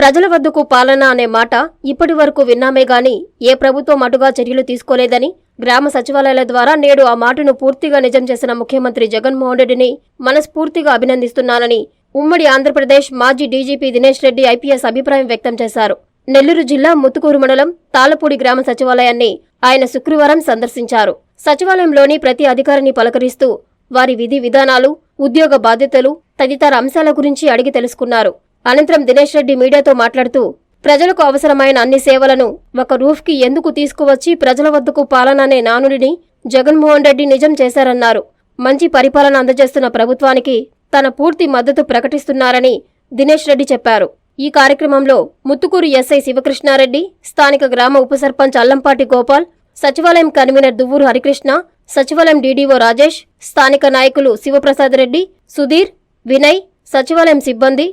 ప్రజల వద్దకు పాలన అనే మాట ఇప్పటి వరకు విన్నామే గాని ఏ ప్రభుత్వం అటుగా చర్యలు తీసుకోలేదని గ్రామ సచివాలయాల ద్వారా నేడు ఆ మాటను పూర్తిగా నిజం చేసిన ముఖ్యమంత్రి జగన్మోహన్ రెడ్డిని మనస్ఫూర్తిగా అభినందిస్తున్నానని ఉమ్మడి ఆంధ్రప్రదేశ్ మాజీ డీజీపీ దినేష్ రెడ్డి ఐపీఎస్ అభిప్రాయం వ్యక్తం చేశారు. నెల్లూరు జిల్లా ముత్తుకూరు మండలం తాళపూడి గ్రామ సచివాలయాన్ని ఆయన శుక్రవారం సందర్శించారు. సచివాలయంలోని ప్రతి అధికారిని పలకరిస్తూ వారి విధి విధానాలు ఉద్యోగ బాధ్యతలు తదితర అంశాల గురించి అడిగి తెలుసుకున్నారు. అనంతరం దినేష్ రెడ్డి మీడియాతో మాట్లాడుతూ ప్రజలకు అవసరమైన అన్ని సేవలను ఒక రూఫ్కి ఎందుకు తీసుకువచ్చి ప్రజల వద్దకు పాలన అనే నానుడిని జగన్మోహన్ రెడ్డి నిజం చేశారన్నారు. మంచి పరిపాలన అందజేస్తున్న ప్రభుత్వానికి తన పూర్తి మద్దతు ప్రకటిస్తున్నారని దినేష్ రెడ్డి చెప్పారు. ఈ కార్యక్రమంలో ముత్తుకూరు ఎస్ఐ శివకృష్ణారెడ్డి స్థానిక గ్రామ ఉప సర్పంచ్ అల్లంపాటి గోపాల్ సచివాలయం కన్వీనర్ దువ్వూరు హరికృష్ణ సచివాలయం డీడీఓ రాజేష్ స్థానిక నాయకులు శివప్రసాద్ రెడ్డి సుధీర్ వినయ్ సచివాలయం సిబ్బంది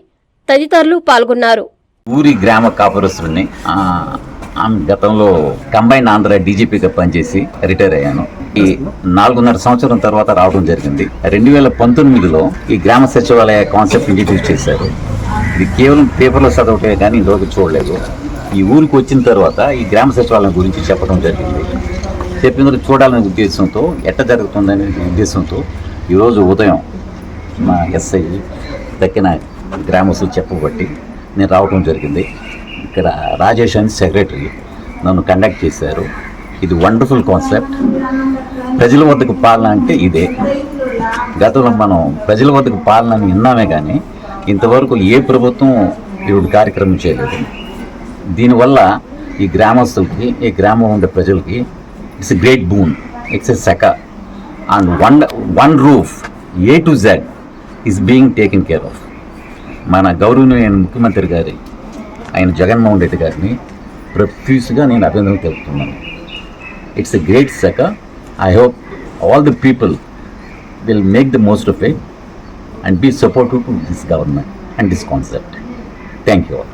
తదితరులు పాల్గొన్నారు. ఊరి గ్రామ కాపురస్తుడిని ఆమె గతంలో కంబైన్ ఆంధ్ర డీజీపీగా పనిచేసి రిటైర్ అయ్యాను. ఈ నాలుగున్నర సంవత్సరం తర్వాత రావడం జరిగింది. రెండు వేల పంతొమ్మిదిలో ఈ గ్రామ సచివాలయ కాన్సెప్ట్ ఇంట్రడ్యూస్ చేశారు. ఇది కేవలం పేపర్లో చదవటే కానీ ఇంతవరకు చూడలేదు. ఈ ఊరికి వచ్చిన తర్వాత ఈ గ్రామ సచివాలయం గురించి చెప్పడం జరిగింది. చెప్పిన చూడాలనే ఉద్దేశంతో ఎట్ట జరుగుతుందనే ఉద్దేశంతో ఈరోజు ఉదయం మా ఎస్ఐ దక్కిన గ్రామస్తులు చెప్పబట్టి నేను రావటం జరిగింది. ఇక్కడ రాజేష్ అని సెక్రటరీ నన్ను కండక్ట్ చేశారు. ఇది వండర్ఫుల్ కాన్సెప్ట్ ప్రజల వద్దకు పాలన అంటే ఇదే. గతంలో మనం ప్రజల వద్దకు పాలన అని విన్నామే కానీ ఇంతవరకు ఏ ప్రభుత్వం ఇవి కార్యక్రమం చేయలేదు. దీనివల్ల ఈ గ్రామస్తులకి ఈ గ్రామం ఉండే ప్రజలకి it's a great boon it's a సెక and one one roof A to Z is being taken care of మన గౌరవనీయ ముఖ్యమంత్రి గారి ఆయన జగన్మోహన్ రెడ్డి గారిని ప్రొఫ్యూస్గా నేను అభినందనలు తెలుపుతున్నాను. It's a great సెక I hope all the people will make the most of it and be supportive to this government and this concept thank you all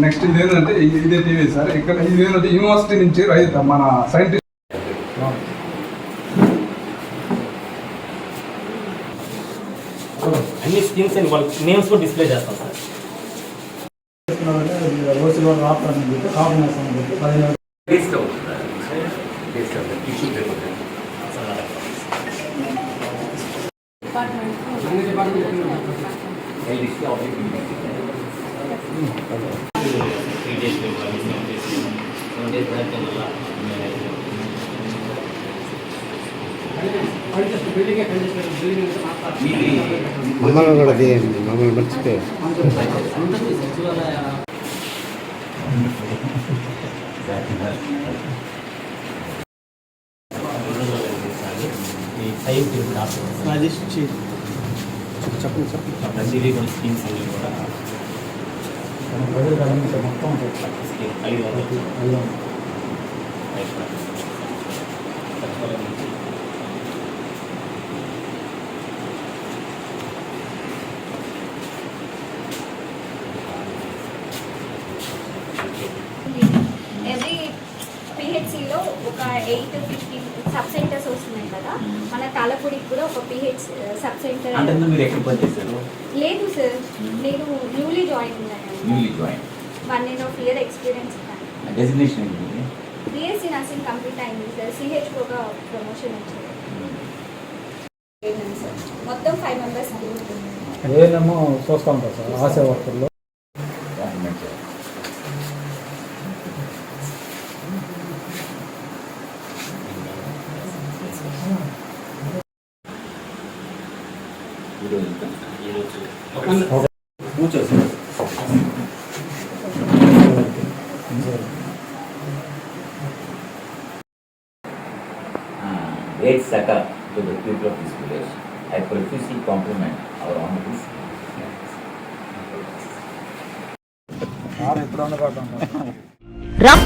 Next ఇది ఏంటంటే ఇది- ఇదే టీవీ సార్. ఇక్కడ ఇది ఏంటంటే యూనివర్సిటీ నుంచి రైతు మన సైంటిస్ట్ అన్ని స్కీమ్స్ అండ్ వాళ్ళ నేమ్స్ కూడా డిస్ప్లే చేస్తాం సార్. రోజులో మమ్మల్ని కూడా తీయండి మమ్మల్ని మర్చిపోయారు సచివాలయ చెప్పండి చెప్పండి ప్రతిదీ కూడా స్కీమ్స్ అన్ని కూడా ప్రజలకు అందించే మొత్తం ఐదు వందలు. ఐదు సచివాలయం నుంచి ఎవ్రీ పిహెచ్సిలో ఒక ఎయిట్ ఫిఫ్టీన్ సబ్ సెంటర్స్ వస్తున్నాయి కదా. మన తాళపూడికి కూడా ఒక పిహెచ్ సబ్ సెంటర్ అంటే మీరు ఎక్కడ పనిచేశారు లేదు సార్ నేను న్యూలీ జాయిన్ ఉన్నాను. Newly join one and half year experience ఉన్నాను. డెసిగ్నేషన్ ఏంటి బీఎస్సీ నర్సింగ్ కంప్లీట్ అయింది సార్ సిహెచ్ఓగా ప్రమోషన్ వచ్చింది. మొత్తం ఫైవ్ మెంబర్స్ ఉంటుంది ఏమేమో చూస్తూ సార్ ఆశా వర్కర్లు. కూర్చోసి great succor to the people of this village. I profusely compliment our honorables. Ram